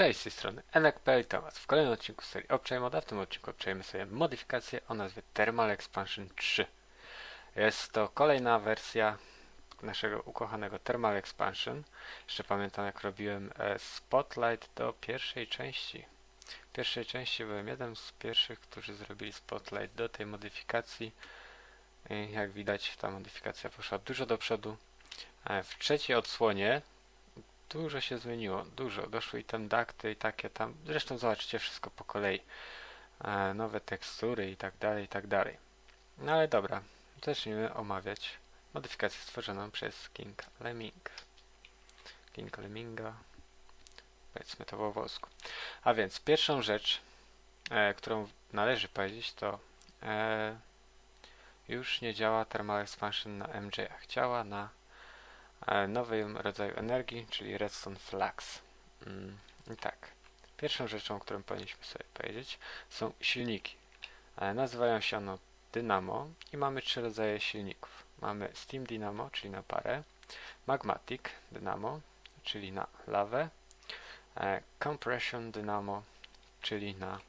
Cześć, z tej strony Enek.pl Tomas. W kolejnym odcinku serii Obczaj Moda. W tym odcinku obczajmy sobie modyfikację o nazwie Thermal Expansion 3. Jest to kolejna wersja naszego ukochanego Thermal Expansion. Jeszcze pamiętam jak robiłem e, Spotlight do pierwszej części. W pierwszej części byłem jeden z pierwszych, którzy zrobili Spotlight do tej modyfikacji. I jak widać ta modyfikacja poszła dużo do przodu. E, W trzeciej odsłonie Dużo się zmieniło, dużo. Doszły i tam dakty i takie tam. Zresztą zobaczycie wszystko po kolei. E, nowe tekstury i tak dalej, i tak dalej. No ale dobra, zacznijmy omawiać modyfikację stworzoną przez King Lemming. King Lemminga. Powiedzmy to po włosku. A więc pierwszą rzecz, e, którą należy powiedzieć, to e, już nie działa Thermal Expansion na MJ-ach. Działa na e, nowym rodzaju energii, czyli redstone flux. Mm, I tak, pierwszą rzeczą, którą powinniśmy sobie powiedzieć, są silniki. E, nazywają się one Dynamo i mamy trzy rodzaje silników. Mamy Steam Dynamo, czyli na parę, Magmatic Dynamo, czyli na lawę, e, Compression Dynamo, czyli na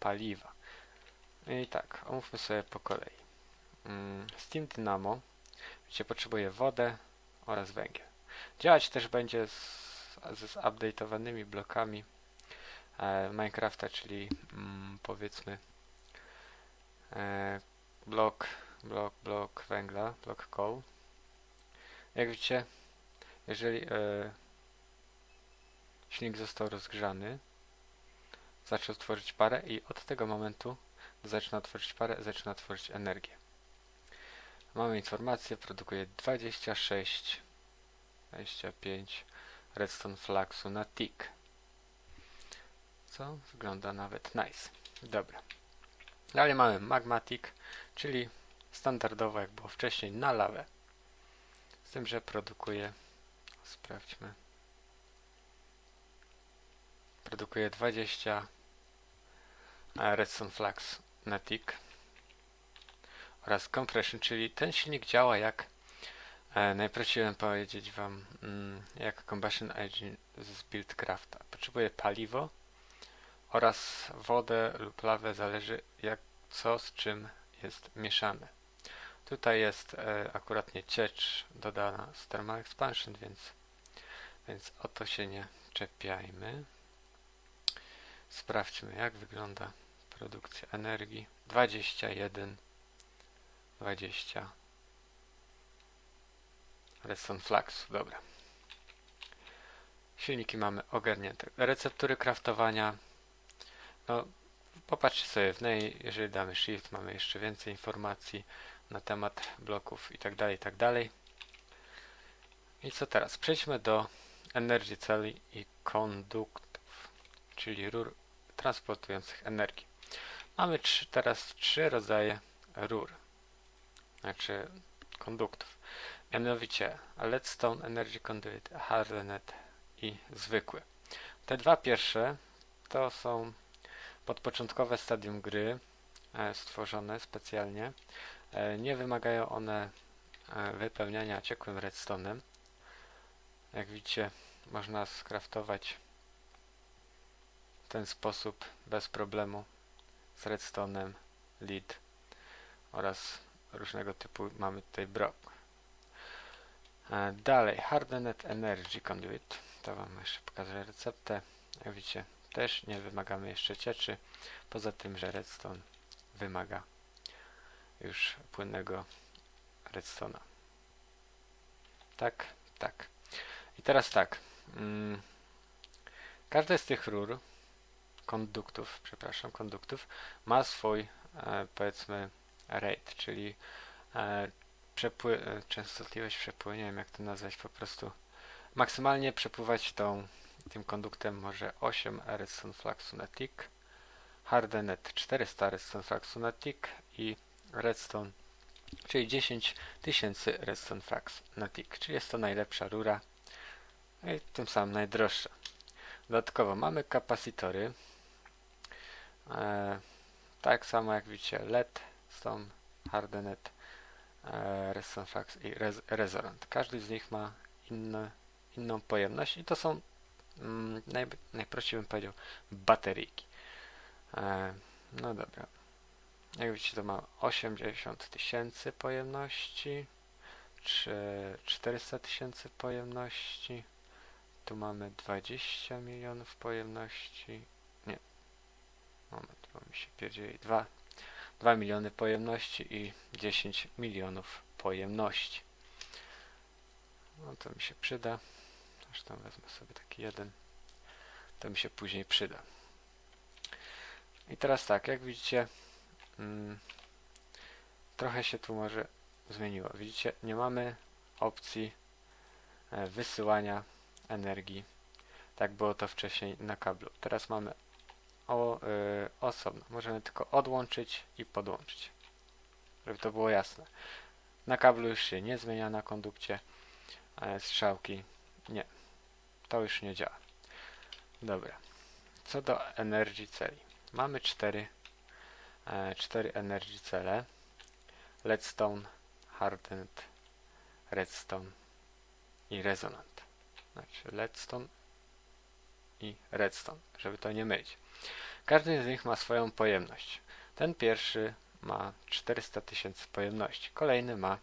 paliwa. I tak, omówmy sobie po kolei. Mm, Steam Dynamo, gdzie potrzebuje wodę, oraz węgiel. Działać też będzie z, z zupdate'owanymi blokami e, Minecrafta, czyli mm, powiedzmy e, blok, blok, blok węgla, blok coal. Jak widzicie, jeżeli e, silnik został rozgrzany, zaczął tworzyć parę i od tego momentu zaczyna tworzyć parę, zaczyna tworzyć energię. Mamy informację, produkuje 26, 25 redstone fluxu na tick. Co wygląda nawet nice. Dobra. Dalej mamy magmatic, czyli standardowo jak było wcześniej na lawę. Z tym, że produkuje, sprawdźmy, produkuje 20 redstone flux na tick oraz compression, czyli ten silnik działa jak e, najprościej powiedzieć wam mm, jak combustion engine z buildcrafta. Potrzebuje paliwo oraz wodę lub lawę, zależy jak co z czym jest mieszane. Tutaj jest e, akuratnie ciecz dodana z thermal expansion, więc, więc o to się nie czepiajmy. Sprawdźmy jak wygląda produkcja energii. 21 20 redstone flux, dobra. Silniki mamy ogarnięte. Receptury kraftowania. No popatrzcie sobie w niej jeżeli damy shift mamy jeszcze więcej informacji na temat bloków i tak dalej, i tak dalej. I co teraz? Przejdźmy do energy celi i konduktów czyli rur transportujących energię mamy trzy, teraz trzy rodzaje rur znaczy konduktów. Mianowicie Leadstone Energy Conduit, Hardenet i zwykły. Te dwa pierwsze to są podpoczątkowe stadium gry e, stworzone specjalnie. E, nie wymagają one e, wypełniania ciekłym redstone'em. Jak widzicie można skraftować w ten sposób bez problemu z redstone'em, lead oraz różnego typu mamy tutaj brok. E, dalej, Hardened Energy Conduit. To Wam jeszcze pokażę receptę. Jak widzicie, też nie wymagamy jeszcze cieczy. Poza tym, że redstone wymaga już płynnego redstona. Tak, tak. I teraz tak. Mm, każde z tych rur, konduktów, przepraszam, konduktów, ma swój, e, powiedzmy, rate, czyli e, przepły e, częstotliwość przepływu, nie wiem jak to nazwać, po prostu maksymalnie przepływać tą, tym konduktem może 8 redstone fluxu na tick, hardenet 400 redstone fluxu na tick i redstone, czyli 10 tysięcy redstone flux na tick, czyli jest to najlepsza rura i tym samym najdroższa. Dodatkowo mamy kapasitory, e, tak samo jak widzicie LED, Stone, Hardenet, e, Redstone Flux i Res Resonant. Każdy z nich ma inną pojemność i to są mm, naj, najprościej bym powiedział bateryjki. E, no dobra. Jak widzicie to ma 80 tysięcy pojemności, czy 400 tysięcy pojemności. Tu mamy 20 milionów pojemności. Nie. Moment, bo mi się pierdzieli. 2, 2 miliony pojemności i 10 milionów pojemności. No to mi się przyda. Zresztą wezmę sobie taki jeden. To mi się później przyda. I teraz tak, jak widzicie, mm, trochę się tu może zmieniło. Widzicie, nie mamy opcji e, wysyłania energii. Tak było to wcześniej na kablu. Teraz mamy o, y, osobno. Możemy tylko odłączyć i podłączyć. Żeby to było jasne. Na kablu już się nie zmienia na kondukcie e, strzałki. Nie. To już nie działa. Dobra. Co do energii celi. Mamy cztery, e, cztery energy cele. Leadstone, Hardened, Redstone i Resonant. Znaczy Leadstone i Redstone, żeby to nie mylić. Każdy z nich ma swoją pojemność. Ten pierwszy ma 400 tysięcy pojemności, kolejny ma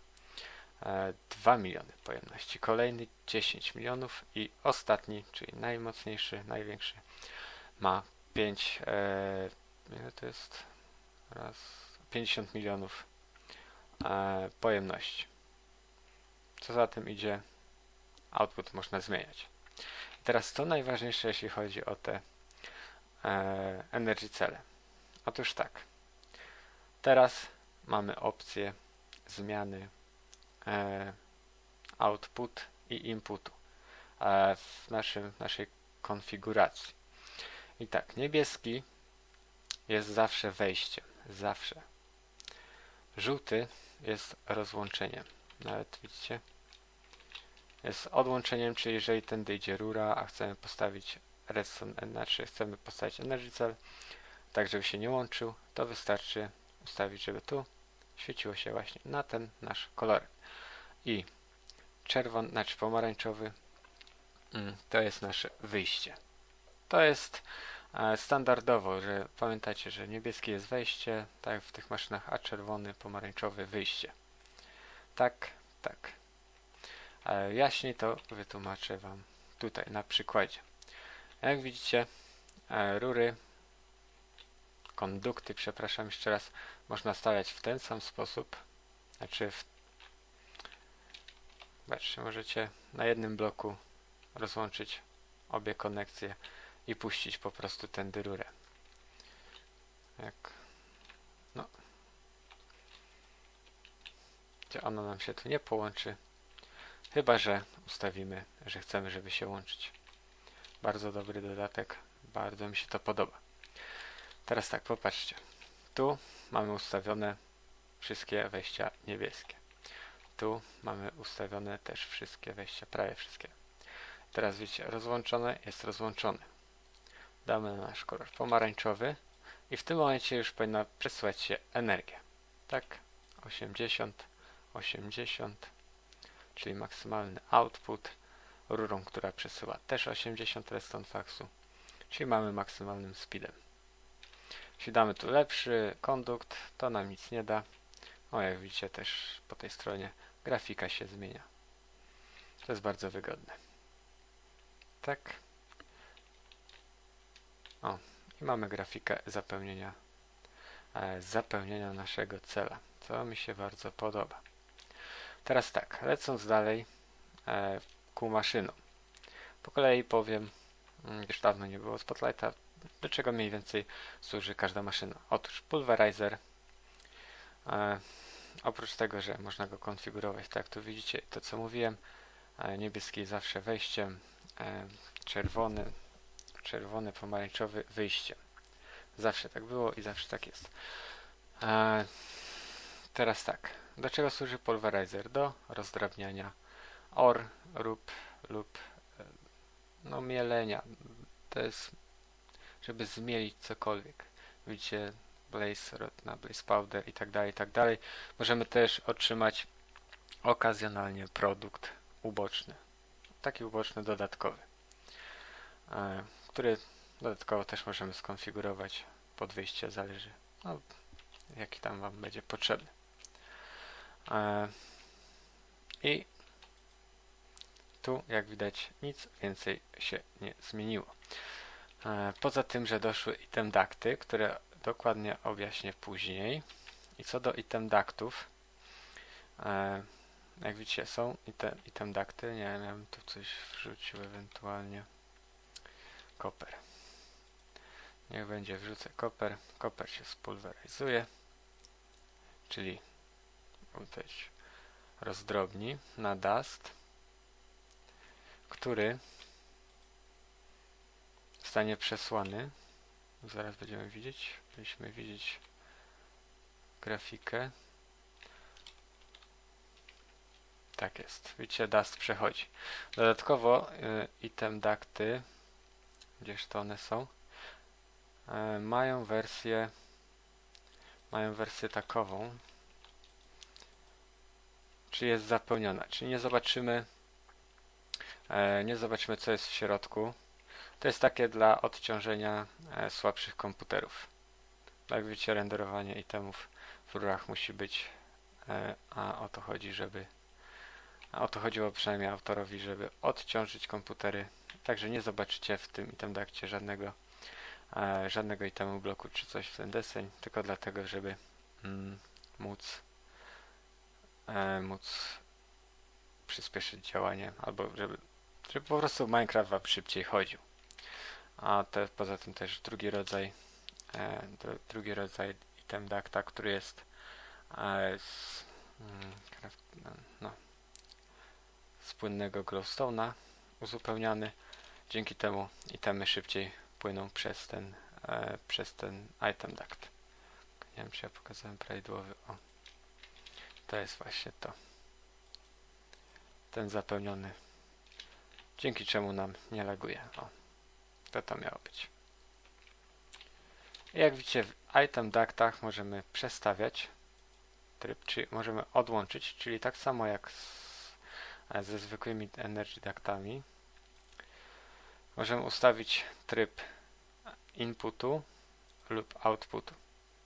e, 2 miliony pojemności, kolejny 10 milionów i ostatni, czyli najmocniejszy, największy ma 5 e, ile to jest? Raz 50 milionów e, pojemności. Co za tym idzie, output można zmieniać. Teraz co najważniejsze, jeśli chodzi o te e, energy cele. Otóż tak. Teraz mamy opcję zmiany e, output i inputu e, w naszym, naszej konfiguracji. I tak, niebieski jest zawsze wejściem. Zawsze. Żółty jest rozłączeniem. Nawet widzicie? Jest odłączeniem, czyli jeżeli tędy idzie rura, a chcemy postawić redstone, znaczy chcemy postawić energy cell, tak żeby się nie łączył, to wystarczy ustawić, żeby tu świeciło się właśnie na ten nasz kolor. I czerwony, znaczy pomarańczowy mm, to jest nasze wyjście. To jest e, standardowo, że pamiętacie, że niebieski jest wejście, tak w tych maszynach, a czerwony, pomarańczowy wyjście. Tak, tak. E, jaśniej to wytłumaczę Wam tutaj na przykładzie. Jak widzicie, e, rury, kondukty, przepraszam jeszcze raz, można stawiać w ten sam sposób. Znaczy, w... Zobaczcie, możecie na jednym bloku rozłączyć obie konekcje i puścić po prostu tędy rurę. Jak no. Gdzie ona nam się tu nie połączy. Chyba, że ustawimy, że chcemy, żeby się łączyć. Bardzo dobry dodatek. Bardzo mi się to podoba. Teraz tak, popatrzcie. Tu mamy ustawione wszystkie wejścia niebieskie. Tu mamy ustawione też wszystkie wejścia, prawie wszystkie. Teraz widzicie, rozłączone jest rozłączone. Damy na nasz kolor pomarańczowy i w tym momencie już powinna przesyłać się energia. Tak, 80, 80, czyli maksymalny output rurą, która przesyła też 80 redstone faxu, czyli mamy maksymalnym speedem. Jeśli damy tu lepszy kondukt, to nam nic nie da. O, jak widzicie też po tej stronie grafika się zmienia. To jest bardzo wygodne. Tak. O, i mamy grafikę zapełnienia, e, zapełnienia naszego cela, co mi się bardzo podoba. Teraz tak, lecąc dalej e, ku maszynom. Po kolei powiem, mm, już dawno nie było Spotlighta, do czego mniej więcej służy każda maszyna. Otóż pulverizer, e, oprócz tego, że można go konfigurować, tak jak tu widzicie, to co mówiłem, e, niebieski zawsze wejściem, e, czerwony, czerwony, pomarańczowy wyjściem. Zawsze tak było i zawsze tak jest. Teraz tak, do czego służy pulverizer? Do rozdrabniania or lub, lub e, no mielenia. To jest żeby zmielić cokolwiek. Widzicie blaze rod na blaze powder i tak dalej, i tak dalej. Możemy też otrzymać okazjonalnie produkt uboczny. Taki uboczny dodatkowy. e, który dodatkowo też możemy skonfigurować pod wyjście, zależy no, jaki tam Wam będzie potrzebny. E, I tu, jak widać, nic więcej się nie zmieniło. E, poza tym, że doszły item dakty, które dokładnie objaśnię później. I co do item daktów, e, jak widzicie, są item, dakty. Nie wiem, tu coś wrzucił ewentualnie. Koper. Niech będzie, wrzucę koper. Koper się spulweryzuje, czyli rozdrobni na dust, który zostanie przesłany. Zaraz będziemy widzieć. Byliśmy widzieć grafikę. Tak jest. Widzicie, dust przechodzi. Dodatkowo y, item dakty, gdzież to one są, y, mają wersję mają wersję takową, czy jest zapełniona, czyli nie zobaczymy nie zobaczymy co jest w środku. To jest takie dla odciążenia e, słabszych komputerów. Jak widzicie renderowanie itemów w rurach musi być, e, a o to chodzi, żeby a o to chodziło przynajmniej autorowi, żeby odciążyć komputery. Także nie zobaczycie w tym itemdakcie żadnego e, żadnego itemu bloku czy coś w ten deseń, tylko dlatego, żeby mm, móc e, móc przyspieszyć działanie, albo żeby, żeby po prostu Minecraft wam szybciej chodził. A te, poza tym też drugi rodzaj e, drugi rodzaj item dacta, który jest e, z, mm, no, z płynnego glowstone'a uzupełniany. Dzięki temu itemy szybciej płyną przez ten, e, przez ten item duct. Nie wiem, czy ja pokazałem prawidłowy. O, to jest właśnie to. Ten zapełniony. Dzięki czemu nam nie laguje. O, to to miało być. Jak widzicie w item ductach możemy przestawiać tryb, czy możemy odłączyć, czyli tak samo jak z, ze zwykłymi energy ductami. Możemy ustawić tryb inputu lub outputu.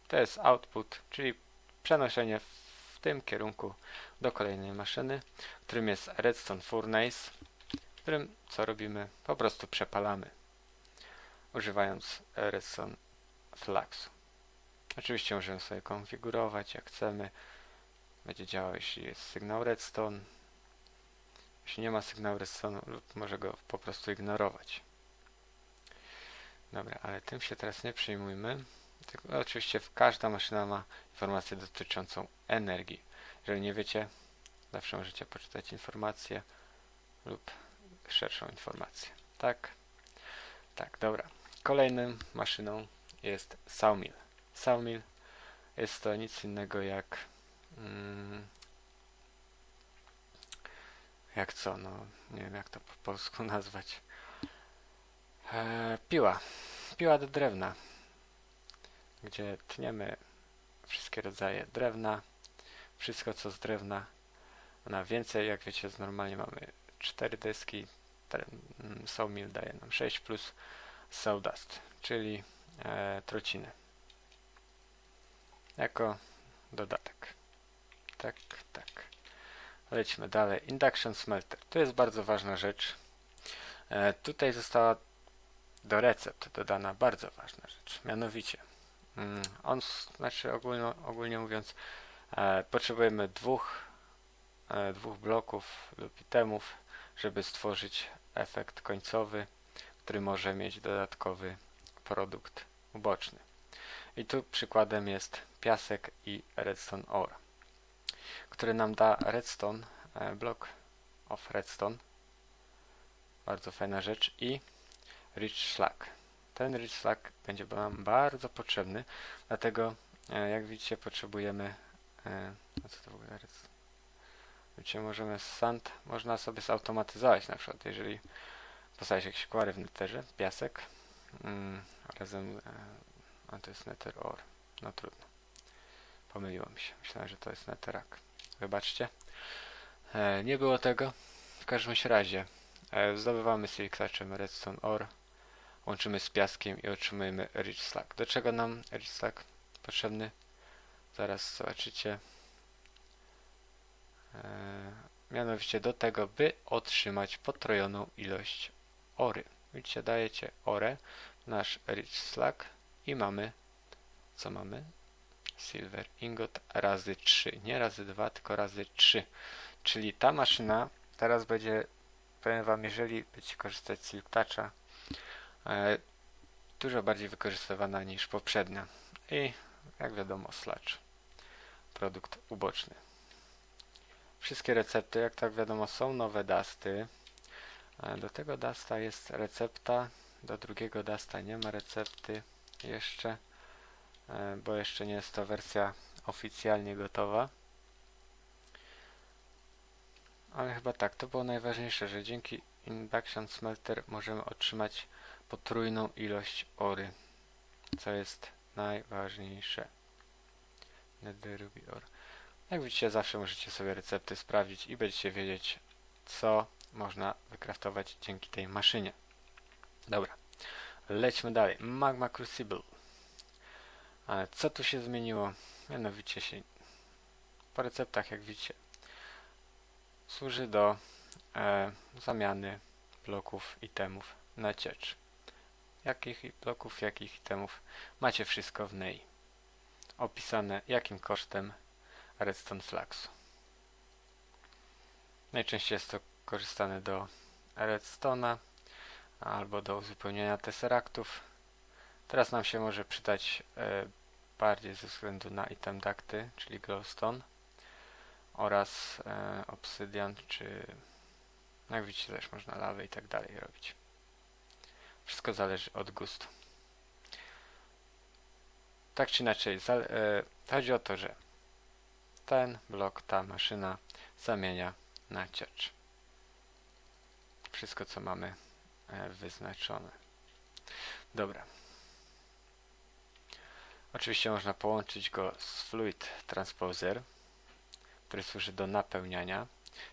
To jest output, czyli przenoszenie w tym kierunku do kolejnej maszyny, którym jest Redstone Furnace, którym co robimy? Po prostu przepalamy, używając Redstone Fluxu. Oczywiście możemy sobie konfigurować jak chcemy. Będzie działał jeśli jest sygnał redstone. Jeśli nie ma sygnału redstone lub może go po prostu ignorować. Dobra, ale tym się teraz nie przejmujmy. Tylko, oczywiście każda maszyna ma informację dotyczącą energii. Jeżeli nie wiecie, zawsze możecie poczytać informację lub szerszą informację. Tak? Tak, dobra. Kolejną maszyną jest Sawmill. Sawmill jest to nic innego jak mm, jak co, no nie wiem jak to po polsku nazwać. E, piła. Piła do drewna, gdzie tniemy wszystkie rodzaje drewna, wszystko co z drewna. Na więcej, jak wiecie, normalnie mamy 4 deski, mm, Sawmill daje nam 6 plus sawdust, czyli e, trociny. Jako dodatek. Tak, tak. Lećmy dalej. Induction smelter. To jest bardzo ważna rzecz. E, tutaj została do recept dodana bardzo ważna rzecz. Mianowicie, mm, on, znaczy ogólnie, ogólnie mówiąc, e, potrzebujemy dwóch, e, dwóch bloków lub itemów, żeby stworzyć efekt końcowy, który może mieć dodatkowy produkt uboczny. I tu przykładem jest piasek i redstone ore, który nam da redstone, e, block of redstone, bardzo fajna rzecz i rich slag. Ten rich slag będzie nam bardzo potrzebny, dlatego e, jak widzicie potrzebujemy e, a co to w ogóle redstone? Widzicie, możemy sand, można sobie zautomatyzować na przykład, jeżeli postawić jakieś kwary w netherze, piasek, mm, razem, a to jest nether ore, no trudno. Pomyliło mi się, myślałem, że to jest neterak. Wybaczcie. E, nie było tego. W każdym razie e, zdobywamy silikaczem redstone ore łączymy z piaskiem i otrzymujemy Rich Slag. Do czego nam Rich Slag potrzebny? Zaraz zobaczycie. Mianowicie do tego, by otrzymać potrojoną ilość ory. Widzicie, dajecie orę, nasz Rich Slag i mamy, co mamy? Silver Ingot razy 3. Nie razy 2, tylko razy 3. Czyli ta maszyna teraz będzie, powiem Wam, jeżeli będziecie korzystać z Silk e, dużo bardziej wykorzystywana niż poprzednia. I jak wiadomo, slacz. Produkt uboczny. Wszystkie recepty, jak tak wiadomo, są nowe dasty. E, do tego dasta jest recepta, do drugiego dasta nie ma recepty jeszcze, e, bo jeszcze nie jest to wersja oficjalnie gotowa. Ale chyba tak, to było najważniejsze, że dzięki Induction Smelter możemy otrzymać potrójną ilość ory, co jest najważniejsze. Nether Ruby Ore. Jak widzicie, zawsze możecie sobie recepty sprawdzić i będziecie wiedzieć, co można wykraftować dzięki tej maszynie. Dobra, lećmy dalej. Magma Crucible. Ale co tu się zmieniło? Mianowicie się po receptach, jak widzicie, służy do e, zamiany bloków itemów na ciecz. Jakich bloków, jakich itemów macie wszystko w NEI. Opisane jakim kosztem redstone flaxu. Najczęściej jest to korzystane do redstone'a albo do uzupełnienia tesseractów. Teraz nam się może przydać e, bardziej ze względu na item ducty, czyli glowstone oraz e, obsydian, czy jak widzicie też można lawę i tak dalej robić. Wszystko zależy od gustu. Tak czy inaczej, e, chodzi o to, że ten blok, ta maszyna zamienia na ciecz. Wszystko, co mamy e, wyznaczone. Dobra. Oczywiście można połączyć go z Fluid Transposer, który służy do napełniania.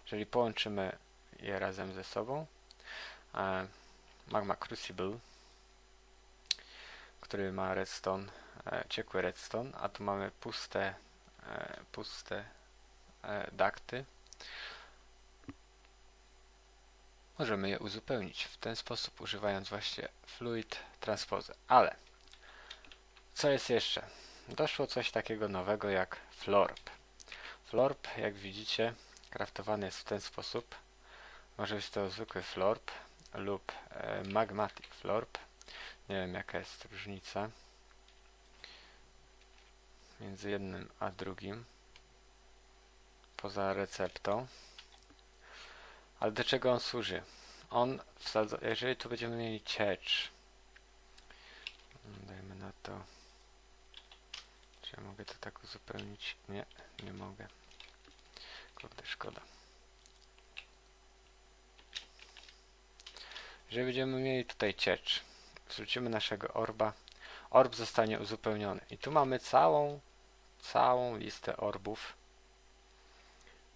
Jeżeli połączymy je razem ze sobą, e, Magma Crucible, który ma redstone, e, ciekły redstone, a tu mamy puste, puste dakty, możemy je uzupełnić w ten sposób używając właśnie Fluid Transposer. Ale co jest jeszcze? Doszło coś takiego nowego jak Florp. Florp, jak widzicie, kraftowany jest w ten sposób. Może być to zwykły Florp lub e, Magmatic Florp. Nie wiem jaka jest różnica między jednym a drugim poza receptą. Ale do czego on służy? On wsadza, jeżeli tu będziemy mieli ciecz, dajmy na to, czy ja mogę to tak uzupełnić? Nie, nie mogę. Kurde, szkoda. Jeżeli będziemy mieli tutaj ciecz, wrzucimy naszego orba, orb zostanie uzupełniony. I tu mamy całą, całą listę orbów.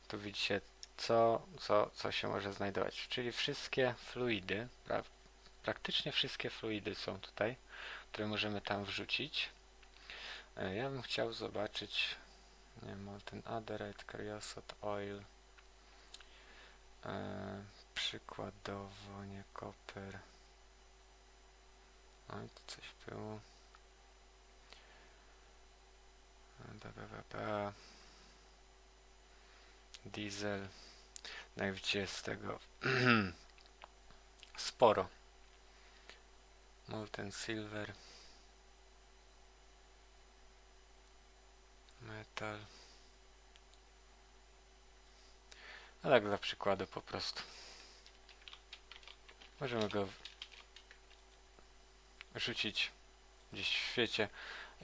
Tu widzicie co, co, co się może znajdować. Czyli wszystkie fluidy, pra, praktycznie wszystkie fluidy są tutaj, które możemy tam wrzucić. E, ja bym chciał zobaczyć, nie ten Aderite, Creosote Oil, e, przykładowo, nie koper. O, tu coś było. Da. Diesel. Jak widzicie jest tego sporo. Molten Silver. Metal. A tak dla przykładu po prostu. Możemy go rzucić gdzieś w świecie.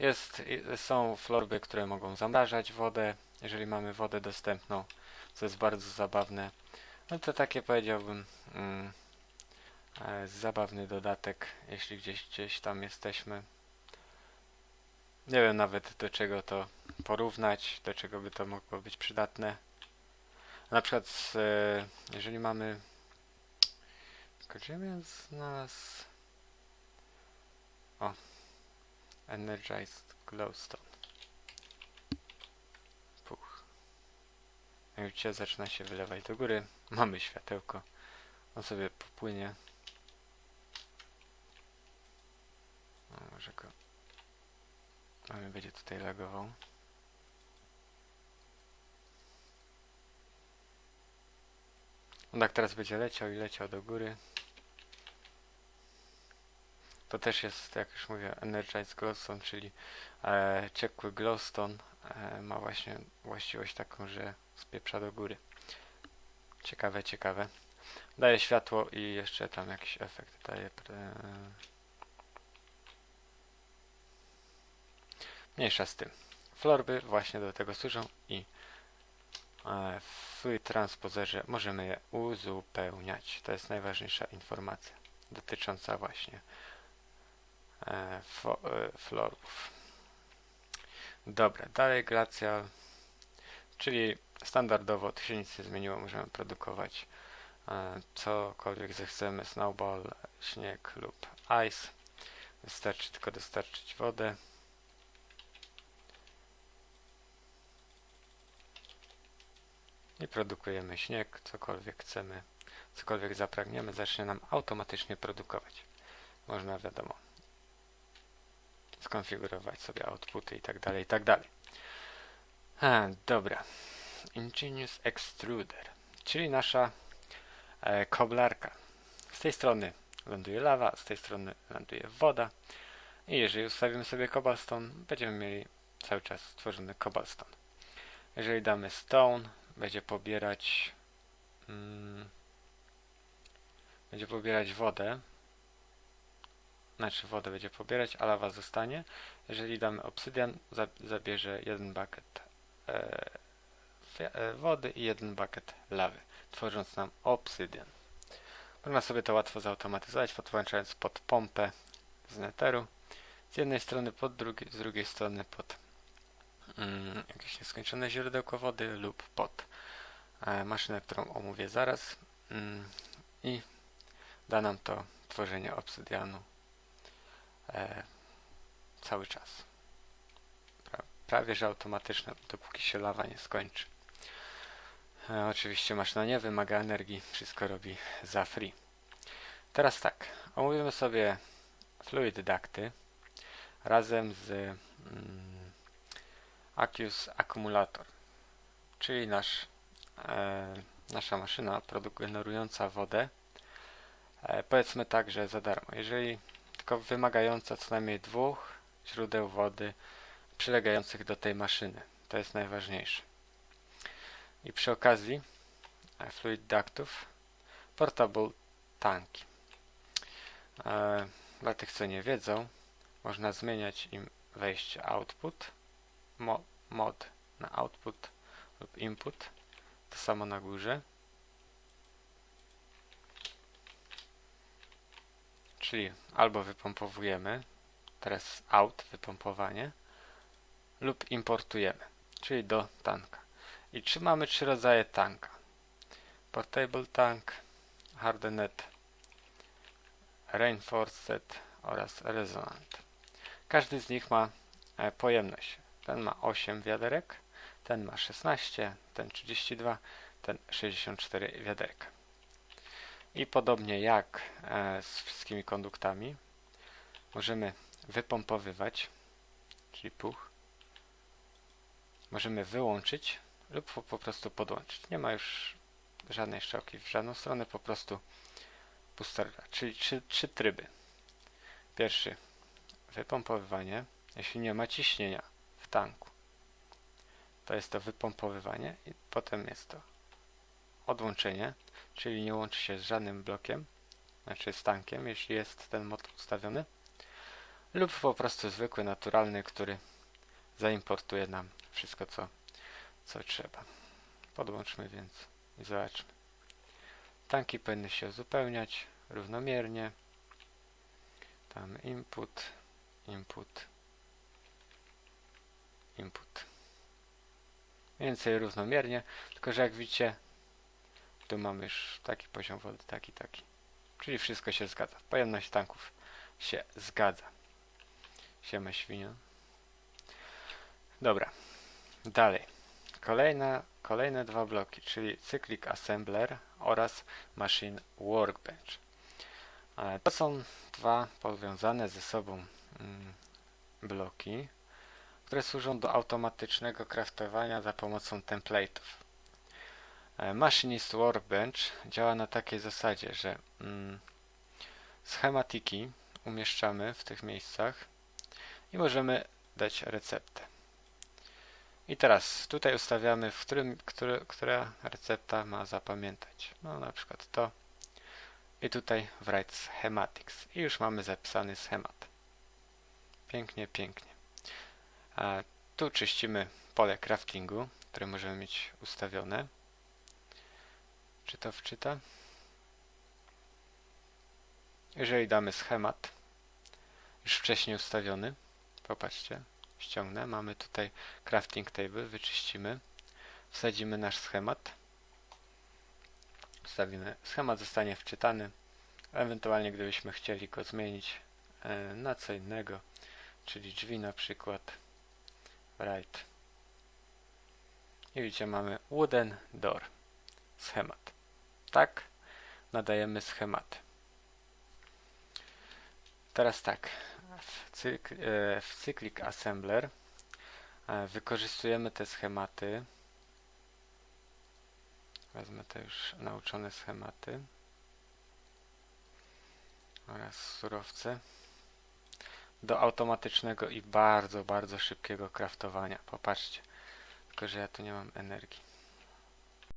Jest, są florby, które mogą zamrażać wodę, jeżeli mamy wodę dostępną, co jest bardzo zabawne. No to takie powiedziałbym mm, e, zabawny dodatek, jeśli gdzieś, gdzieś tam jesteśmy. Nie wiem nawet do czego to porównać, do czego by to mogło być przydatne. Na przykład e, jeżeli mamy... Gdzie z nas... O. Energized glowstone. Puch. Widzicie, zaczyna się wylewać do góry. Mamy światełko. On sobie popłynie. No, może go... Mamy będzie tutaj lagował. On tak teraz będzie leciał i leciał do góry. To też jest, jak już mówię, Energized Glowstone, czyli e, ciekły glowstone e, ma właśnie właściwość taką, że spieprza do góry. Ciekawe, ciekawe. Daje światło i jeszcze tam jakiś efekt daje. Pre... Mniejsza z tym. Florby właśnie do tego służą i e, w transpozerze możemy je uzupełniać. To jest najważniejsza informacja dotycząca właśnie florów. Dobra, dalej glacial, czyli standardowo to się nic nie zmieniło, możemy produkować e, cokolwiek zechcemy, snowball, śnieg lub ice. Wystarczy tylko dostarczyć wodę. I produkujemy śnieg, cokolwiek chcemy, cokolwiek zapragniemy, zacznie nam automatycznie produkować. Można, wiadomo, skonfigurować sobie outputy i tak dalej, i tak dalej. A, dobra. Ingenious Extruder, czyli nasza e, koblarka. Z tej strony ląduje lawa, z tej strony ląduje woda. I jeżeli ustawimy sobie cobblestone, będziemy mieli cały czas stworzony cobblestone. Jeżeli damy stone, będzie pobierać mm, będzie pobierać wodę znaczy wodę będzie pobierać, a lawa zostanie. Jeżeli damy obsydian, zabierze jeden bucket e, e, wody i jeden bucket lawy, tworząc nam obsydian. Można sobie to łatwo zautomatyzować, podłączając pod pompę z neteru. Z jednej strony pod drugiej, z drugiej strony pod mm, jakieś nieskończone źródełko wody lub pod e, maszynę, którą omówię zaraz. Mm, I da nam to tworzenie obsydianu e, cały czas. Pra, prawie że automatyczne, dopóki się lawa nie skończy. E, oczywiście maszyna nie wymaga energii, wszystko robi za free. Teraz tak, omówimy sobie fluid ducty razem z mm, Accumulator, czyli nasz, e, nasza maszyna generująca wodę, e, powiedzmy tak, że za darmo. Jeżeli tylko wymagająca co najmniej dwóch źródeł wody przylegających do tej maszyny. To jest najważniejsze. I przy okazji e, fluid ductów portable tanki. E, dla tych co nie wiedzą można zmieniać im wejście output mo, mod na output lub input to samo na górze Czyli albo wypompowujemy, teraz out, wypompowanie, lub importujemy, czyli do tanka. I czy mamy trzy rodzaje tanka. Portable tank, hardened, reinforced oraz resonant. Każdy z nich ma e, pojemność. Ten ma 8 wiaderek, ten ma 16, ten 32, ten 64 wiaderka. I podobnie jak e, z wszystkimi konduktami, możemy wypompowywać, czyli puch, możemy wyłączyć lub po, prostu podłączyć. Nie ma już żadnej strzałki w żadną stronę, po prostu pusta czyli trzy, trzy tryby. Pierwszy wypompowywanie, jeśli nie ma ciśnienia w tanku. To jest to wypompowywanie i potem jest to odłączenie, czyli nie łączy się z żadnym blokiem, znaczy z tankiem, jeśli jest ten motor ustawiony, lub po prostu zwykły, naturalny, który zaimportuje nam wszystko, co, co trzeba. Podłączmy więc i zobaczmy. Tanki powinny się uzupełniać równomiernie. Tam input, input, input. Więcej równomiernie, tylko że jak widzicie tu mamy już taki poziom wody, taki, taki. Czyli wszystko się zgadza. Pojemność tanków się zgadza. Siema świnia. Dobra. Dalej. Kolejna, kolejne dwa bloki, czyli Cyclic Assembler oraz Machine Workbench. To są dwa powiązane ze sobą mm, bloki, które służą do automatycznego craftowania za pomocą template'ów. E, Machinist Workbench działa na takiej zasadzie, że mm, schematiki umieszczamy w tych miejscach i możemy dać receptę. I teraz tutaj ustawiamy, w którym, który, która recepta ma zapamiętać. No na przykład to. I tutaj write schematics. I już mamy zapisany schemat. Pięknie, pięknie. A tu czyścimy pole craftingu, które możemy mieć ustawione. Czy to wczyta? Jeżeli damy schemat, już wcześniej ustawiony, popatrzcie, ściągnę, mamy tutaj crafting table, wyczyścimy, wsadzimy nasz schemat, wstawimy, schemat zostanie wczytany, ewentualnie gdybyśmy chcieli go zmienić e, na co innego, czyli drzwi na przykład, right. I widzicie, mamy wooden door, schemat. Tak nadajemy schematy. Teraz tak, w, cykl, e, w Cyclic Assembler e, wykorzystujemy te schematy. Wezmę te już nauczone schematy oraz surowce do automatycznego i bardzo, bardzo szybkiego craftowania. Popatrzcie, tylko że ja tu nie mam energii.